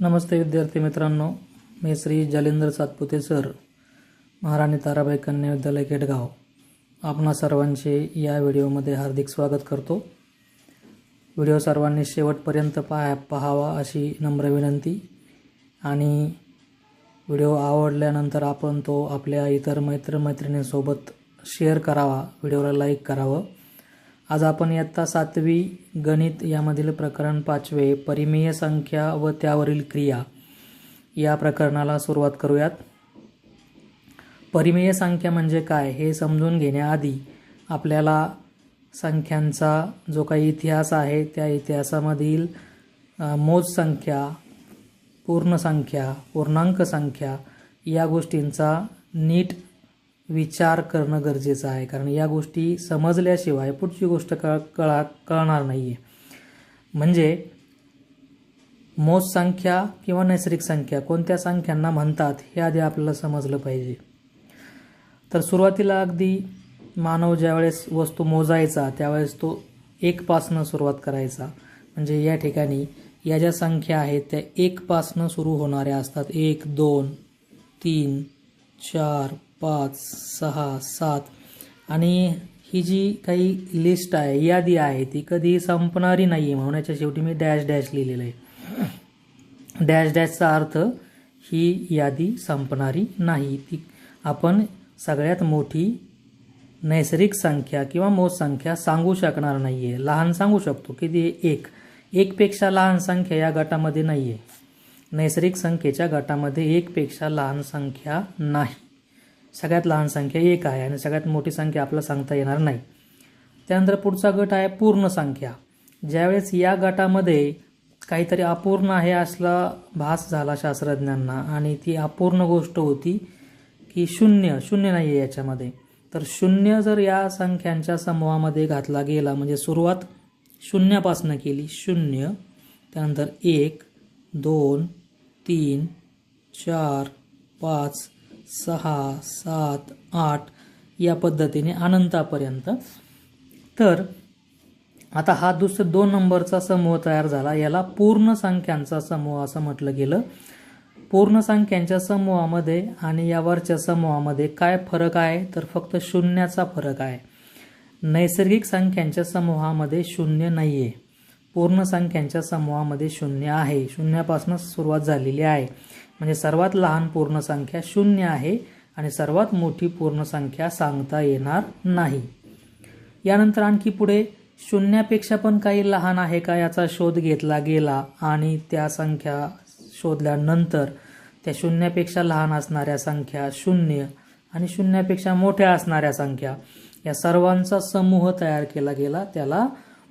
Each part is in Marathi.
नमस्ते विद्यार्थी मित्रांनो. मी श्री जालेंद्र सातपुते सर महाराणी ताराबाई कन्या विद्यालय केटगाव आपणा सर्वांचे या व्हिडिओमध्ये हार्दिक स्वागत करतो. व्हिडिओ सर्वांनी शेवटपर्यंत पाहा पाहावा अशी नम्र विनंती. आणि व्हिडिओ आवडल्यानंतर आपण तो आपल्या इतर मैत्रमैत्रिणींसोबत शेअर करावा व्हिडिओला लाईक करावं. आज आपण इयत्ता सातवी गणित यामधील प्रकरण पाचवे परिमेय संख्या व त्यावरील क्रिया. या प्रकरणाला सुरुवात करूयात. परिमेय संख्या म्हणजे काय हे समजून घेण्याआधी आपल्याला संख्यांचा जो काही इतिहास आहे त्या इतिहासामधील मोज संख्या पूर्ण संख्या पूर्णांक संख्या या गोष्टींचा नीट विचार करणं गरजेचं आहे. कारण या गोष्टी समजल्याशिवाय पुढची गोष्ट कळ कळा कळणार नाही आहे म्हणजे मोज संख्या किंवा नैसर्गिक संख्या कोणत्या संख्यांना म्हणतात हे आधी आपल्याला समजलं पाहिजे. तर सुरुवातीला अगदी मानव ज्यावेळेस वस्तू मोजायचा त्यावेळेस तो एकपासनं सुरुवात करायचा. म्हणजे या ठिकाणी या ज्या संख्या आहेत त्या एकपासनं सुरू होणाऱ्या असतात. एक दोन तीन चार पाच सहा सात. आणि ही जी काही लिस्ट आहे यादी आहे ती कधी संपणारी नाही आहे म्हणून याच्या शेवटी मी डॅश डॅश लिहिलेलं आहे. डॅश डॅशचा अर्थ ही यादी संपणारी नाही. ती आपण सगळ्यात मोठी नैसर्गिक संख्या किंवा मोज संख्या सांगू शकणार नाही आहे लहान सांगू शकतो की ती एक. एकपेक्षा लहान संख्या या गटामध्ये नाही आहे नैसर्गिक संख्येच्या गटामध्ये एकपेक्षा लहान संख्या नाही. सगळ्यात लहान संख्या एक आहे आणि सगळ्यात मोठी संख्या आपल्याला सांगता येणार नाही. त्यानंतर पुढचा गट आहे पूर्ण संख्या. ज्यावेळेस या गटामध्ये काहीतरी अपूर्ण आहे असला भास झाला शास्त्रज्ञांना आणि ती अपूर्ण गोष्ट होती की शून्य शून्य नाही आहे याच्यामध्ये. तर शून्य जर या संख्यांच्या समूहामध्ये घातला गेला म्हणजे सुरुवात शून्यापासनं केली शून्य त्यानंतर एक दोन तीन चार पाच सहा सात आठ या पद्धतीने अनंतापर्यंत. तर आता हा दुसरा दोन नंबरचा समूह तयार झाला. याला पूर्ण संख्यांचा समूह असं म्हटलं गेलं. पूर्ण संख्यांच्या समूहामध्ये आणि यावरच्या समूहामध्ये काय फरक आहे? तर फक्त शून्याचा फरक आहे. नैसर्गिक संख्यांच्या समूहामध्ये शून्य नाही आहे पूर्ण संख्यांच्या समूहामध्ये शून्य आहे. शून्यापासून सुरुवात झालेली आहे. म्हणजे सर्वात लहान पूर्ण संख्या शून्य आहे आणि सर्वात मोठी पूर्ण संख्या सांगता येणार नाही. यानंतर आणखी पुढे शून्यापेक्षा पण काही लहान आहे का याचा शोध घेतला गेला आणि त्या संख्या शोधल्यानंतर त्या शून्यापेक्षा लहान असणाऱ्या संख्या शून्य आणि शून्यापेक्षा मोठ्या असणाऱ्या संख्या या सर्वांचा समूह तयार केला गेला. त्याला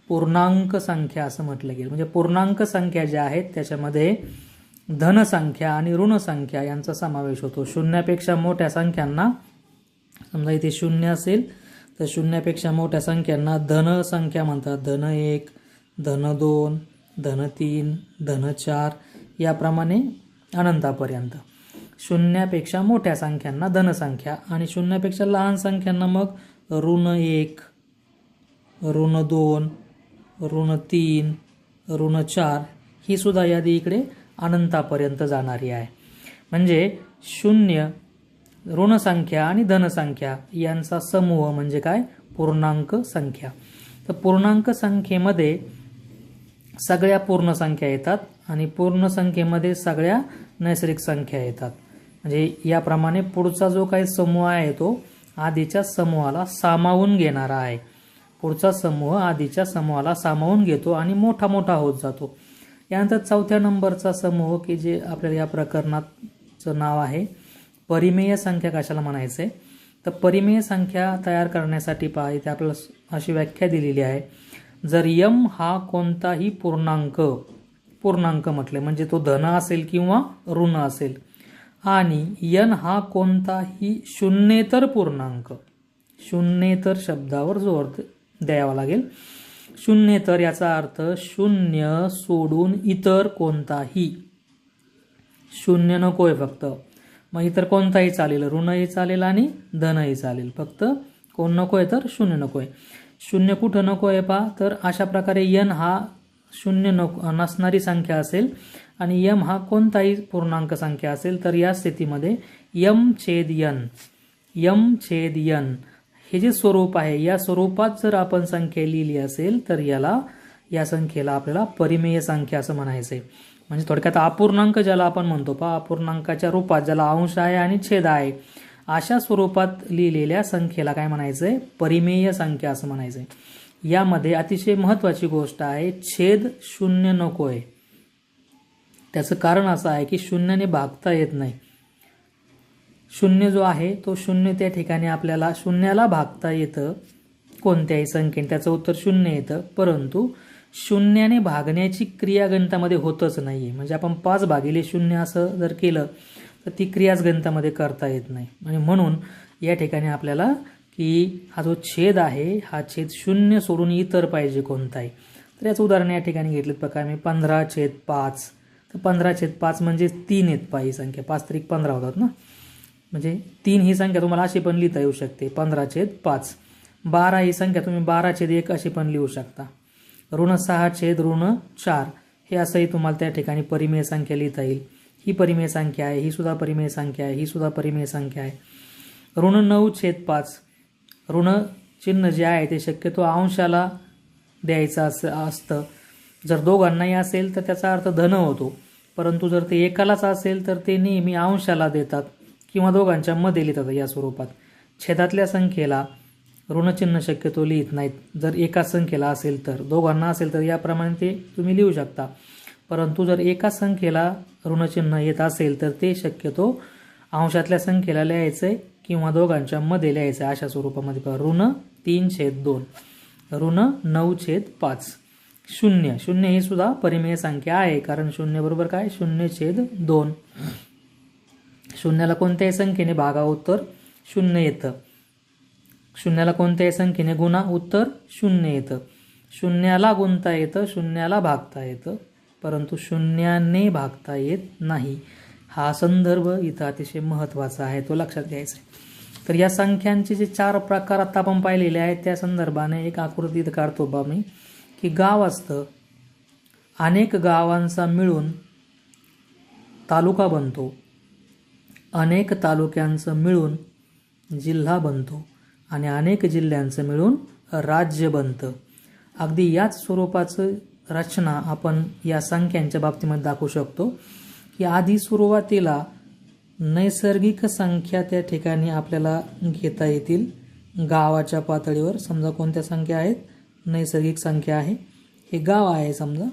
पूर्णांक संख्या असं म्हटलं गेलं. म्हणजे पूर्णांक संख्या ज्या आहेत त्याच्यामध्ये धनसंख्या आणि ऋणसंख्या यांचा समावेश होतो. शून्यापेक्षा मोठ्या संख्यांना समजा इथे शून्य असेल तर शून्यापेक्षा मोठ्या संख्यांना धनसंख्या म्हणतात. धन एक धन दोन धन तीन धन चार याप्रमाणे अनंतापर्यंत. शून्यापेक्षा मोठ्या संख्यांना धनसंख्या आणि शून्यापेक्षा लहान संख्यांना मग ऋण एक ऋण दोन ऋण तीन ऋण चार ही सुद्धा यादी इकडे अनंतापर्यंत जाणारी आहे. म्हणजे शून्य ऋणसंख्या आणि धनसंख्या यांचा समूह म्हणजे काय? पूर्णांक संख्या. तर पूर्णांक संख्येमध्ये सगळ्या पूर्ण संख्या येतात आणि पूर्ण संख्येमध्ये सगळ्या नैसर्गिक संख्या येतात. म्हणजे याप्रमाणे पुढचा जो काही समूह आहे तो आधीच्या समूहाला सामावून घेणारा आहे. पुढचा समूह आधीच्या समूहाला सामावून घेतो आणि मोठा मोठा होत जातो. यानंतर चौथ्या नंबरचा समूह की जे आपल्याला या प्रकरणाचं नाव आहे. परिमेय संख्या कशाला म्हणायचं? आहे तर परिमेय संख्या तयार करण्यासाठी पहा इथे आपल्याला अशी व्याख्या दिलेली आहे. जर यम हा कोणताही पूर्णांक पूर्णांक म्हटले म्हणजे तो धन असेल किंवा ऋण असेल आणि यन हा कोणताही शून्येतर पूर्णांक शून्येतर शब्दावर जोर द्यावा लागेल. शून्येतर याचा अर्थ शून्य सोडून इतर कोणताही. शून्य नकोय फक्त. मग इतर कोणताही चालेल. ऋणही चालेल आणि धनही चालेल. फक्त कोण नकोय तर शून्य नकोय. शून्य कुठं नको आहे पा? तर अशा प्रकारे यन हा शून्य नको नसणारी संख्या असेल आणि यम हा कोणताही पूर्णांक संख्या असेल तर या स्थितीमध्ये यम छेद यन यम छेद यन हे जे स्वरूप आहे या स्वरूपात जर आपण संख्या लिहिली असेल तर याला या संख्येला आपल्याला परिमेय संख्या असं म्हणायचंय. म्हणजे थोडक्यात अपूर्णांक ज्याला आपण म्हणतो पहा अपूर्णांकाच्या रूपात ज्याला अंश आहे आणि छेद आहे अशा स्वरूपात लिहिलेल्या संख्येला काय म्हणायचंय? परिमेय संख्या असं म्हणायचंय. यामध्ये अतिशय महत्वाची गोष्ट आहे छेद शून्य नको आहे त्याचं कारण असं आहे की शून्याने भागता येत नाही. शून्य जो आहे तो शून्य त्या ठिकाणी आपल्याला शून्याला भागता येतं. कोणत्याही संख्येने त्याचं उत्तर शून्य येतं. परंतु शून्याने भागण्याची क्रिया गणितामध्ये होतच नाही म्हणजे आपण पाच भागिले शून्य असं जर केलं तर ती क्रियाच गणितामध्ये करता येत नाही. आणि म्हणून या ठिकाणी आपल्याला की हा जो छेद आहे हा छेद शून्य सोडून इतर पाहिजे कोणताही. तर याचं उदाहरण या ठिकाणी घेतलं प्रकार मी पंधरा छेद पाच. तर पंधरा छेद पाच म्हणजे तीन आहेत पा संख्या. पाच तरी पंधरा होतात ना. म्हणजे तीन ही संख्या तुम्हाला अशी पण लिहिता येऊ शकते. पंधरा छेद पाच. बारा ही संख्या तुम्ही बारा छेद एक अशी पण लिहू शकता. ऋण सहा छेद ऋण चार. हे असंही तुम्हाला त्या ठिकाणी परिमेय संख्या लिहिता येईल. ही परिमेय संख्या आहे ही सुद्धा परिमेय संख्या आहे ही सुद्धा परिमेय संख्या आहे. ऋण नऊ छेद पाच. ऋण चिन्ह जे आहे ते शक्यतो अंशाला द्यायचं असं असतं. जर दोघांनाही असेल तर त्याचा अर्थ धन होतो. परंतु जर ते एकालाच असेल तर ते नेहमी अंशाला देतात. किंवा दोघांच्या मध्ये लिहितात या स्वरूपात. छेदातल्या संख्येला ऋणचिन्ह शक्यतो लिहित नाहीत. जर एका संख्येला असेल तर दोघांना असेल तर याप्रमाणे ते तुम्ही लिहू शकता. परंतु जर एका संख्येला ऋणचिन्ह येत असेल तर ते शक्यतो अंशातल्या संख्येला लिहायचंय किंवा दोघांच्या मध्ये लिहायचं अशा स्वरूपामध्ये पहा. ऋण तीन छेद दोन. ऋण नऊ छेद पाच. शून्य. शून्य ही सुद्धा परिमेय संख्या आहे. कारण शून्य बरोबर काय? शून्य छेद दोन. शून्याला कोणत्याही संख्येने भागा उत्तर शून्य येतं. शून्याला कोणत्याही संख्येने गुणा उत्तर शून्य येतं. शून्याला गुणता येतं शून्याला भागता येतं परंतु शून्याने भागता येत नाही. हा संदर्भ इथं अतिशय महत्त्वाचा आहे तो लक्षात घ्यायचा आहे. तर या संख्यांचे जे चार प्रकार आता आपण पाहिलेले आहेत त्या संदर्भाने एक आकृती इथं काढतो बा मी की गाव असतं. अनेक गावांचा मिळून तालुका बनतो. अनेक तालुक्यांचं मिळून जिल्हा बनतो आणि अनेक जिल्ह्यांचं मिळून राज्य बनतं. अगदी याच स्वरूपाचं रचना आपण या संख्यांच्या बाबतीमध्ये दाखवू शकतो की आधी सुरुवातीला नैसर्गिक संख्या त्या ठिकाणी आपल्याला घेता येतील. गावाच्या पातळीवर समजा कोणत्या संख्या आहेत? नैसर्गिक संख्या आहे. हे गाव आहे समजा.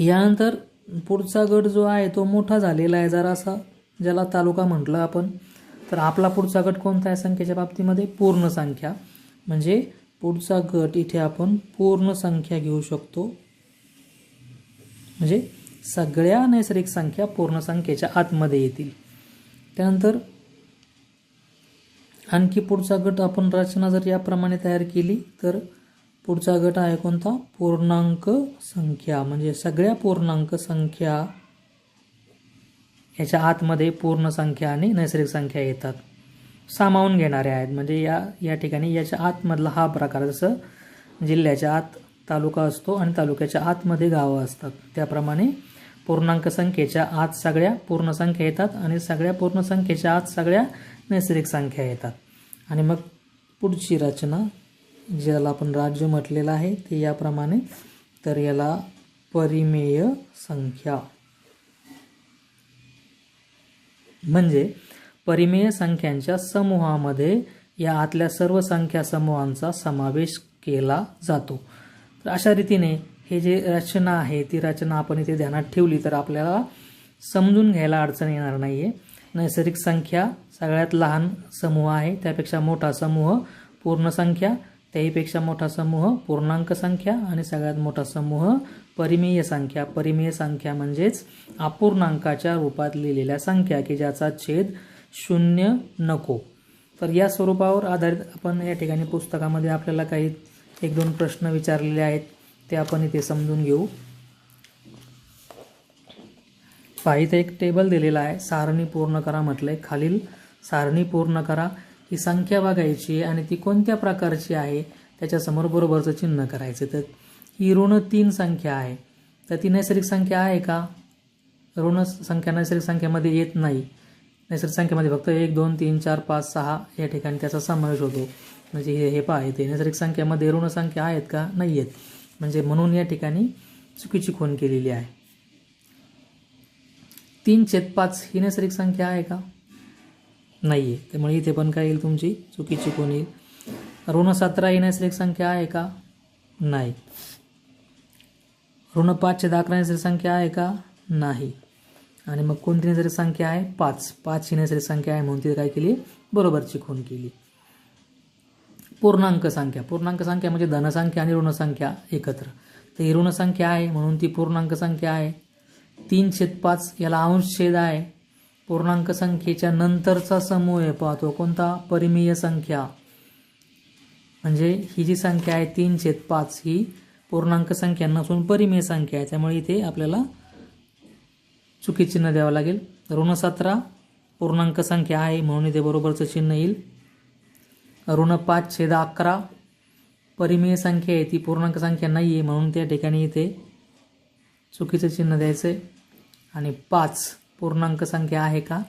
यानंतर पुढचा गट जो आहे तो मोठा झालेला आहे जरासा ज्याला तालुका म्हटलं आपण. तर आपला पुढचा गट कोणता आहे संख्येच्या बाबतीमध्ये? पूर्ण संख्या. म्हणजे पुढचा गट इथे आपण पूर्ण संख्या घेऊ शकतो. म्हणजे सगळ्या नैसर्गिक संख्या पूर्ण संख्येच्या आतमध्ये येतील. त्यानंतर आणखी पुढचा गट आपण रचना जर याप्रमाणे तयार केली तर पुढचा गट आहे कोणता? पूर्णांक संख्या. म्हणजे सगळ्या पूर्णांक संख्या याच्या आतमध्ये पूर्ण संख्या आणि नैसर्गिक संख्या येतात. सामावून घेणारे आहेत. म्हणजे या या ठिकाणी याच्या आतमधला हा प्रकार जसं जिल्ह्याच्या आत तालुका असतो आणि तालुक्याच्या आतमध्ये गावं असतात. त्याप्रमाणे पूर्णांक संख्येच्या आत सगळ्या पूर्ण संख्या येतात आणि सगळ्या पूर्ण संख्येच्या आत सगळ्या नैसर्गिक संख्या येतात. आणि मग पुढची रचना. ज्याला आपण राज्य म्हटलेलं आहे ते याप्रमाणे. तर याला परिमेय संख्या. म्हणजे परिमेय संख्यांच्या समूहामध्ये या आतल्या सर्व संख्या समूहांचा समावेश केला जातो. तर अशा रीतीने हे जे रचना आहे ती रचना आपण इथे ध्यानात ठेवली तर आपल्याला समजून घ्यायला अडचण येणार नाही आहे नैसर्गिक संख्या सगळ्यात लहान समूह आहे त्यापेक्षा मोठा समूह पूर्ण संख्या. त्याहीपेक्षा मोठा समूह पूर्णांक संख्या आणि सगळ्यात मोठा समूह परिमेय संख्या. परिमेय संख्या म्हणजेच अपूर्णांकाच्या रूपात लिहिलेल्या संख्या की ज्याचा छेद शून्य नको. तर या स्वरूपावर आधारित आपण या ठिकाणी पुस्तकामध्ये आपल्याला काही एक दोन प्रश्न विचारलेले आहेत. ते आपण इथे समजून घेऊ. पहा इथे एक टेबल दिलेला आहे. सारणी पूर्ण करा म्हटलंय. खालील सारणी पूर्ण करा. ही संख्या बघायची आणि ती कोणत्या प्रकारची आहे त्याच्यासमोर बरोबरचं चिन्ह करायचं. तर ही ऋण तीन संख्या आहे. तर ती नैसर्गिक संख्या आहे का? ऋण संख्या नैसर्गिक संख्येमध्ये येत नाही. नैसर्गिक संख्येमध्ये फक्त एक दोन तीन चार पाच सहा या ठिकाणी त्याचा समावेश होतो. म्हणजे हे हे पहा येते नैसर्गिक संख्येमध्ये ऋण संख्या आहेत का? नाही आहेत. म्हणजे म्हणून या ठिकाणी चुकीची खून केलेली आहे. तीन छेद पाच ही नैसर्गिक संख्या आहे का? नाही आहे त्यामुळे इथे पण काय येईल तुमची? चुकीची कोण येईल? ऋण सतरा ही नैसर्गिक संख्या आहे का? नाही. ऋण पाचशे दहा अकरा नैसर्गिक संख्या आहे का? नाही. आणि मग कोणती नैसर्गिक संख्या आहे? पाच. पाच ही नैसर्गिक संख्या आहे म्हणून तिथे काय केली? बरोबरची खून केली. पूर्णांक संख्या. पूर्णांक संख्या म्हणजे धनसंख्या आणि ऋणसंख्या एकत्र. तर ही ऋणसंख्या आहे म्हणून ती पूर्णांक संख्या आहे. तीन छेद पाच याला अंश छेद आहे. पूर्णांक संख्येच्या नंतरचा समूह आहे पाहतो कोणता? परिमेय संख्या. म्हणजे ही जी संख्या आहे तीन छेद पाच ही पूर्णांक संख्या नसून परिमेय संख्या आहे. त्यामुळे इथे आपल्याला चुकी चिन्ह द्यावं लागेल. ऋण सतरा पूर्णांक संख्या आहे म्हणून इथे बरोबरचं चिन्ह येईल. ऋण पाच छेद अकरा परिमेय संख्या आहे ती पूर्णांक संख्या नाही आहे म्हणून त्या ठिकाणी इथे चुकीचं चिन्ह द्यायचं आहे आणि पाच पूर्णांक संख्या आहे का?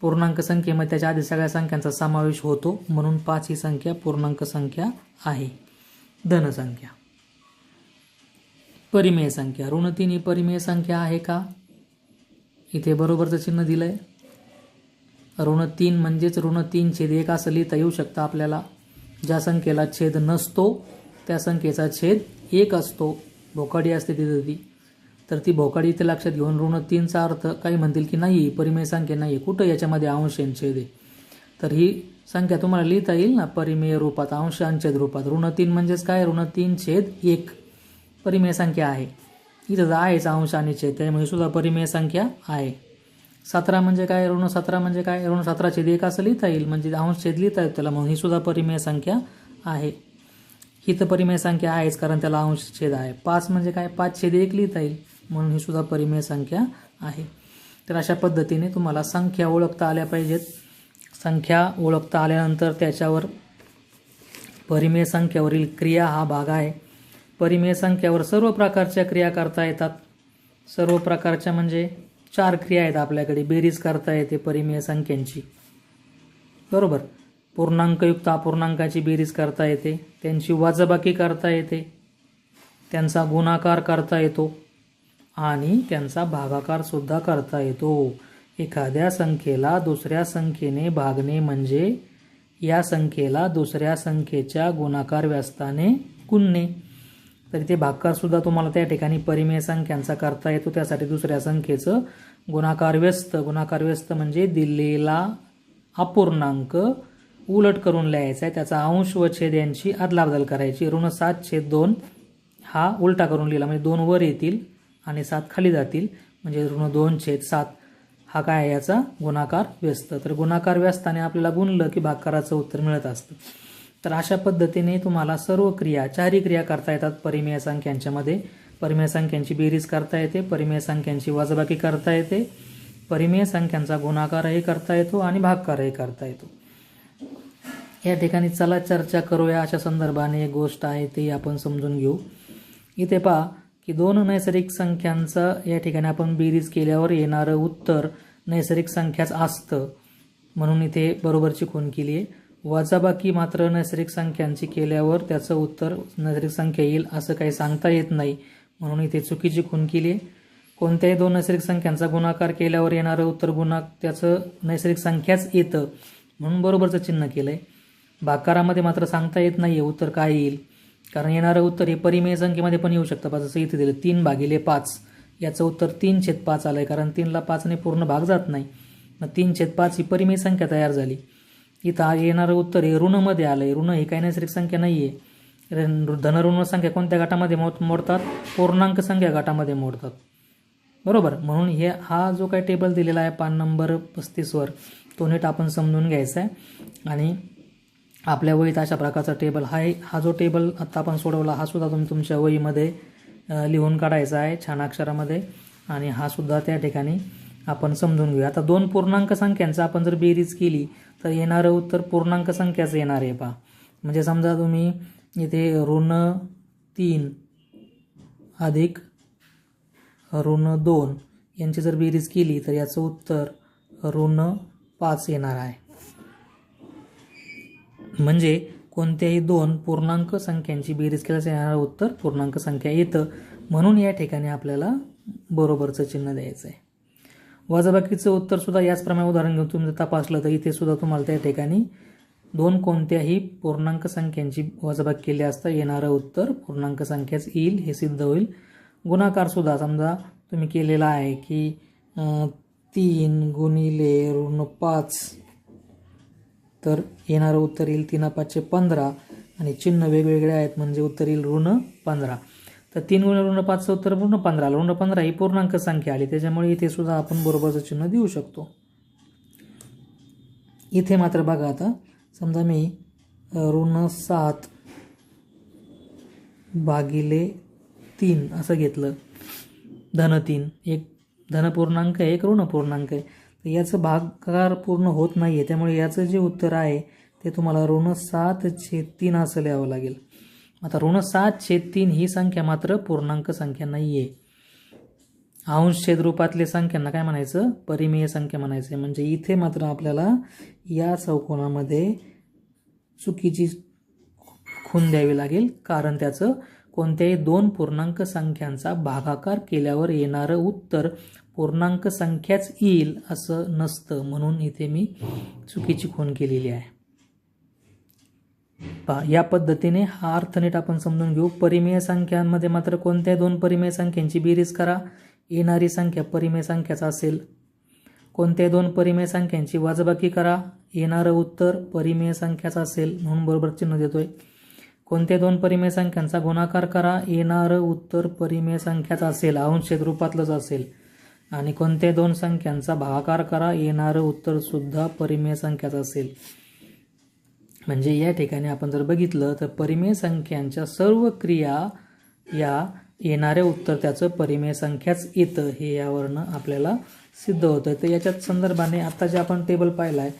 पूर्णांक संख्येमध्ये त्याच्या आधी सगळ्या संख्यांचा समावेश होतो म्हणून पाच ही संख्या पूर्णांक संख्या आहे. धनसंख्या. परिमेय संख्या. ऋण तीन ही परिमेय संख्या आहे का? इथे बरोबरचं चिन्ह दिलं आहे ऋण तीन म्हणजेच ऋण तीन छेद एक असं लिहिता येऊ शकतं आपल्याला. ज्या संख्येला छेद नसतो त्या संख्येचा छेद एक असतो. भोकाडी असते तिथं ती. तर ती भोकाडी इथे लक्षात घेऊन ऋण तीनचा अर्थ काही म्हणतील की नाही परिमेय संख्या नाही कुठं याच्यामध्ये अंश आणि आहे? तर ही संख्या तुम्हाला लिहिता येईल ना परिमेय रूपात अंश आणि रूपात. ऋण तीन म्हणजेच काय? ऋण तीन छेद एक. परिमेय संख्या आहे. इथं आहेच अंश आणि छेद त्यामुळे सुद्धा परिमेय संख्या आहे. सतरा म्हणजे काय? ऋण सतरा म्हणजे काय? ऋण सतरा छेद एक असं लिहिता येईल. म्हणजे अंश छेद लिहिता येईल त्याला म्हणून ही सुद्धा परिमेय संख्या आहे. ही तर परिमेय संख्या आहेच कारण त्याला अंश छेद आहे. पाच म्हणजे काय? पाच छेद एक लिहिता येईल. म्हणून ही सुद्धा परिमेय संख्या आहे. तर अशा पद्धतीने तुम्हाला संख्या ओळखता आल्या पाहिजेत. संख्या ओळखता आल्यानंतर त्याच्यावर परिमेय संख्यावरील क्रिया हा भाग आहे. परिमेय संख्यावर सर्व प्रकारच्या क्रिया करता येतात. सर्व प्रकारच्या म्हणजे चार क्रिया आहेत आपल्याकडे. बेरीज करता येते परिमेय संख्यांची. बरोबर? पूर्णांकयुक्त अपूर्णांकाची बेरीज करता येते. त्यांची वाजबाकी करता येते. त्यांचा गुणाकार करता येतो. आणि त्यांचा भागाकार सुद्धा करता येतो. एखाद्या संख्येला दुसऱ्या संख्येने भागणे म्हणजे या संख्येला दुसऱ्या संख्येच्या गुणाकार व्यस्ताने गुणणे. तर इथे भागकारसुद्धा तुम्हाला त्या ठिकाणी परिमेय संख्यांचा करता येतो. त्यासाठी दुसऱ्या संख्येचं गुणाकार व्यस्त. गुणाकार व्यस्त म्हणजे दिलेला अपूर्णांक उलट करून लिहायचा आहे. त्याचा अंश व छेद यांची अदलाबदल करायची. ऋण सात छेद दोन हा उलटा करून लिहिला. म्हणजे दोन वर येतील. आणि सात खाली जातील. म्हणजे ऋण दोन छेद सात. हा काय आहे? याचा गुणाकार व्यस्त. तर गुणाकार व्यस्ताने आपल्याला गुणलं की भागकाराचं उत्तर मिळत असतं. तर अशा पद्धतीने तुम्हाला सर्व क्रिया चारही क्रिया करता येतात परिमेय संख्यांच्यामध्ये परिमेय संख्यांची बेरीज करता येते परिमेय संख्यांची वजाबाकी करता येते. परिमेय संख्यांचा गुणाकारही करता येतो आणि भागकारही करता येतो. या ठिकाणी चला चर्चा करूया. अशा संदर्भाने एक गोष्ट आहे ती आपण समजून घेऊ. इथे पहा की दोन नैसर्गिक संख्यांचा या ठिकाणी आपण बेरीज केल्यावर येणारं उत्तर नैसर्गिक संख्याच असतं. म्हणून इथे बरोबरची खून केली आहे. वजाबाकी मात्र नैसर्गिक संख्यांची केल्यावर त्याचं उत्तर नैसर्गिक संख्या येईल असं काही सांगता येत नाही. म्हणून इथे चुकीची खून केली आहे. कोणत्याही दोन नैसर्गिक संख्यांचा गुणाकार केल्यावर येणारं उत्तर गुणा त्याचं नैसर्गिक संख्याच येतं. म्हणून बरोबरचं चिन्ह केलं आहे भाकारामध्ये मात्र सांगता येत नाही आहे उत्तर काय येईल. कारण येणारं उत्तर हे परिमेय संख्येमध्ये पण येऊ शकतं. पा जसं इथे दिलं तीन भागिले पाच. याचं उत्तर तीन छेद पाच आलं आहे कारण तीनला पाचने पूर्ण भाग जात नाही. मग तीन छेद पाच ही परिमेय संख्या तयार झाली. इथं येणारं उत्तर हे ऋणमध्ये आलं आहे ऋण ही काही नैसर्गिक संख्या नाही आहे धनऋण संख्या कोणत्या गटामध्ये मोड मोडतात? पूर्णांक संख्या गटामध्ये मोडतात. बरोबर? म्हणून हे हा जो काही टेबल दिलेला आहे पान नंबर पस्तीसवर तो नीट आपण समजून घ्यायचा आहे. आणि आपल्या वहीत अशा प्रकारचा टेबल हा हा जो टेबल आत्ता आपण सोडवला हा सुद्धा तुम्ही तुमच्या वहीमध्ये लिहून काढायचा आहे छान अक्षरामध्ये. आणि हा सुद्धा त्या ठिकाणी आपण समजून घेऊया. आता दोन पूर्णांक संख्यांचं आपण जर बेरीज केली तर येणारं उत्तर पूर्णांक संख्याचं येणार आहे पहा. म्हणजे समजा तुम्ही इथे ऋण तीन अधिक ऋण दोन यांची जर बेरीज केली तर याचं उत्तर ऋण पाच येणार आहे. म्हणजे कोणत्याही दोन पूर्णांक संख्यांची बेरीज केल्यास येणारं उत्तर पूर्णांक संख्या येतं. म्हणून या ठिकाणी आपल्याला बरोबरचं चिन्ह द्यायचं आहे वजाबाकीचं उत्तरसुद्धा याचप्रमाणे उदाहरण घेऊन तुम्ही तपासलं तर इथे सुद्धा तुम्हाला त्या ठिकाणी दोन कोणत्याही पूर्णांक संख्यांची वजाबाकी केली असता येणारं उत्तर पूर्णांक संख्याच येईल हे सिद्ध होईल. गुणाकारसुद्धा समजा तुम्ही केलेला आहे की तीन गुणिले ऋण पाच तर येणारं उत्तर येईल तीन पाचशे पंधरा आणि चिन्ह वेगवेगळे आहेत म्हणजे उत्तर येईल ऋण पंधरा. तर तीन गुण ऋण पाचचं उत्तर ऋण पंधरा. ऋण पंधरा ही पूर्णांक संख्या आली त्याच्यामुळे इथे सुद्धा आपण बरोबरचं चिन्ह देऊ शकतो. इथे मात्र बघा आता समजा मी ऋण सात भागिले तीन असं घेतलं. धन तीन. एक धन पूर्णांक आहे एक ऋण पूर्णांक आहे. तर याचं भागाकार पूर्ण होत नाही आहे त्यामुळे याचं जे उत्तर आहे ते तुम्हाला ऋण सात छेद तीन असं लिहावं लागेल. आता ऋण सात छेद तीन ही संख्या मात्र पूर्णांक संख्या नाही आहे अंश छेद रूपातले संख्यांना काय म्हणायचं? परिमेय संख्या म्हणायचं आहे. म्हणजे इथे मात्र आपल्याला या चौकोनामध्ये चुकीची खून द्यावी लागेल कारण त्याचं कोणत्याही दोन पूर्णांक संख्यांचा भागाकार केल्यावर येणारं उत्तर पूर्णांक संख्याच येईल असं नसतं म्हणून इथे मी चुकीची खून केलेली आहे. पहा या पद्धतीने हा अर्थ नीट आपण समजून घेऊ. परिमेय संख्यांमध्ये मात्र कोणत्याही दोन परिमेय संख्यांची बेरीज करा. येणारी संख्या परिमेय संख्याचा असेल. कोणत्याही दोन परिमेय संख्यांची वाजबाकी करा. येणारं उत्तर परिमेय संख्याचं असेल म्हणून बरोबर चिन्ह देतोय. कोणत्या दोन परिमेय संख्यांचा गुणाकार करा. येणारं उत्तर परिमेय संख्याच असेल अंशेद रूपातलंच असेल. आणि कोणत्या दोन संख्यांचा भागाकार करा. येणारं उत्तर सुद्धा परिमेय संख्याच असेल. म्हणजे या ठिकाणी आपण जर बघितलं तर परिमेय संख्यांच्या सर्व क्रिया या येणाऱ्या उत्तर त्याचं परिमेय संख्याच येतं हे यावरनं आपल्याला सिद्ध होतं. तर याच्यात संदर्भाने आत्ता जे आपण टेबल पाहिला आहे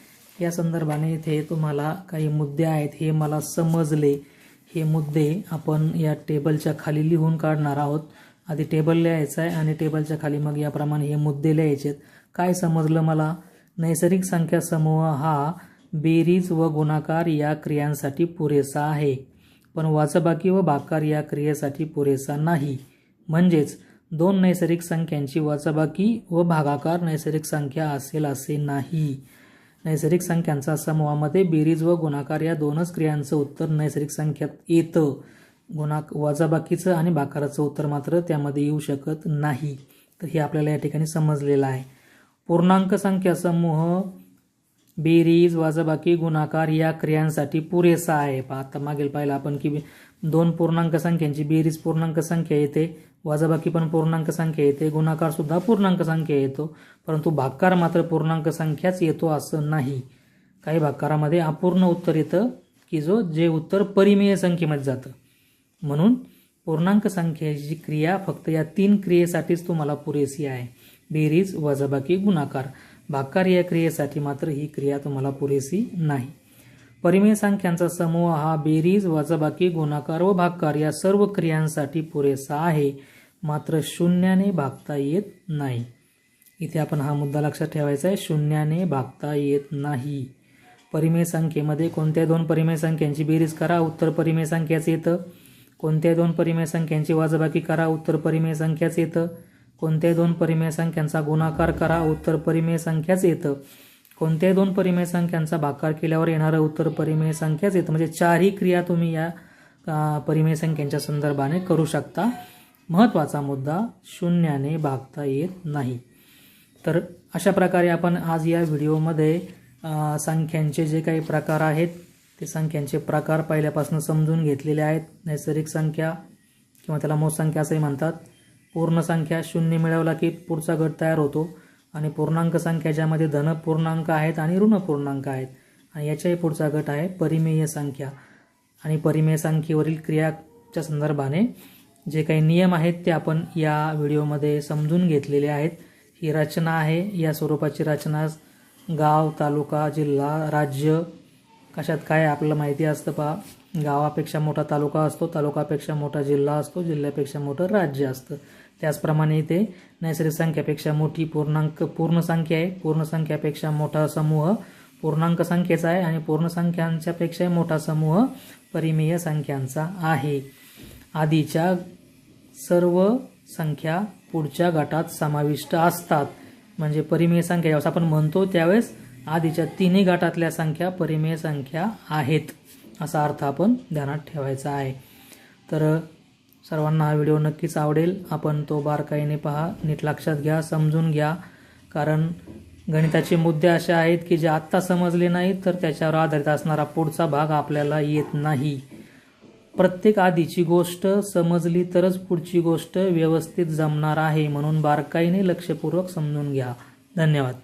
या संदर्भाने इथे तुम्हाला काही मुद्दे आहेत हे मला समजले. हे मुद्दे आपण या टेबलच्या खाली लिहून काढणार आहोत. आधी टेबल लिहायचं आहे आणि टेबलच्या खाली मग याप्रमाणे हे मुद्दे लिहायचे आहेत काय समजलं मला? नैसर्गिक संख्या समूह हा बेरीज व गुणाकार या क्रियांसाठी पुरेसा आहे. पण वाचबाकी व भाकार या क्रियेसाठी पुरेसा नाही. म्हणजेच दोन नैसर्गिक संख्यांची वाचबाकी व भागाकार नैसर्गिक संख्या असेल असे नाही. नैसर्गिक संख्यांचा समूहामध्ये बेरीज व गुणाकार या दोनच क्रियांचं उत्तर नैसर्गिक संख्यात येतं. गुणा वजाबाकीचं आणि भाकाराचं उत्तर मात्र त्यामध्ये येऊ शकत नाही. तर हे आपल्याला या ठिकाणी समजलेलं आहे. पूर्णांक संख्या समूह बेरीज वजाबाकी गुणाकार या क्रियांसाठी पुरेसा आहे. पहा आता मागील पाहिलं आपण की दोन पूर्णांक संख्यांची बेरीज पूर्णांक संख्या येते वजाबाकी पण पूर्णांक संख्या येते गुणाकार सुद्धा पूर्णांक संख्या येतो परंतु भाकार मात्र पूर्णांक संख्याच येतो असं नाही. काही भाकारामध्ये अपूर्ण उत्तर येतं की जो जे उत्तर परिमेय संख्येमध्ये जातं. म्हणून पूर्णांक संख्येची क्रिया फक्त या तीन क्रियेसाठीच तुम्हाला पुरेसी आहे. बेरीज वजाबाकी गुणाकार. भाकार या क्रियेसाठी मात्र ही क्रिया तुम्हाला पुरेसी नाही. परिमेय संख्यांचा समूह हा बेरीज वजाबाकी गुणाकार व भाकार या सर्व क्रियांसाठी पुरेसा आहे. मात्र शून्याने भागता येत नाही. इथे आपण हा मुद्दा लक्षात ठेवायचा आहे. शून्याने भागता येत नाही. परिमेय संख्येमध्ये कोणत्या दोन परिमेय संख्यांची बेरीज करा उत्तर परिमेय संख्याच येतं. कोणत्या दोन परिमेय संख्यांची वाजबाकी करा उत्तर परिमेय संख्याच येतं. कोणत्याही दोन परिमेय संख्यांचा गुणाकार करा उत्तर परिमेय संख्याच येतं. कोणत्याही दोन परिमेय संख्यांचा भाकार केल्यावर येणारं उत्तर परिमेय संख्याच येतं. म्हणजे चारही क्रिया तुम्ही या परिमेय संख्यांच्या संदर्भाने करू शकता. महत्त्वाचा मुद्दा शून्याने भागता येत नाही. तर अशा प्रकारे आपण आज या व्हिडिओमध्ये संख्यांचे जे काही प्रकार आहेत ते संख्यांचे प्रकार पहिल्यापासून समजून घेतलेले आहेत. नैसर्गिक संख्या किंवा त्याला मोठ संख्या असंही म्हणतात. पूर्ण संख्या शून्य मिळवला की पुढचा गट तयार होतो. आणि पूर्णांक संख्या ज्यामध्ये धन पूर्णांक आहेत आणि ऋण पूर्णांक आहेत. आणि याच्याही पुढचा गट आहे परिमेय संख्या. आणि परिमेय संख्येवरील क्रियाच्या संदर्भाने जे काही नियम आहेत ते आपण या व्हिडिओमध्ये समजून घेतलेले आहेत. ही रचना आहे. या स्वरूपाची रचना गाव तालुका जिल्हा राज्य कशात काय आपल्याला माहिती असतं पहा. गावापेक्षा मोठा तालुका असतो तालुकापेक्षा मोठा जिल्हा असतो जिल्ह्यापेक्षा मोठं राज्य असतं. त्याचप्रमाणे इथे नैसर्गिक संख्येपेक्षा मोठी पूर्णांक पूर्ण संख्या आहे. पूर्ण संख्यापेक्षा मोठा समूह पूर्णांक संख्येचा आहे आणि पूर्णसंख्यांच्यापेक्षा मोठा समूह परिमेय संख्यांचा आहे. आधीच्या सर्व संख्या पुढच्या गटात समाविष्ट असतात. म्हणजे परिमेय संख्या ज्यावेळेस आपण म्हणतो त्यावेळेस आधीच्या तिन्ही गटातल्या संख्या परिमेय संख्या आहेत. असा अर्थ आपण ध्यानात ठेवायचा आहे. तर सर्वांना हा व्हिडिओ नक्कीच आवडेल. आपण तो बारकाईने पहा. नीट लक्षात घ्या समजून घ्या. कारण गणिताचे मुद्दे असे आहेत की जे आत्ता समजले नाहीत तर त्याच्यावर आधारित असणारा पुढचा भाग आपल्याला येत नाही. प्रत्येक आधीची गोष्ट समजली तरच पुढची गोष्ट व्यवस्थित जमणार आहे म्हणून बारकाईने लक्षपूर्वक समजून घ्या. धन्यवाद.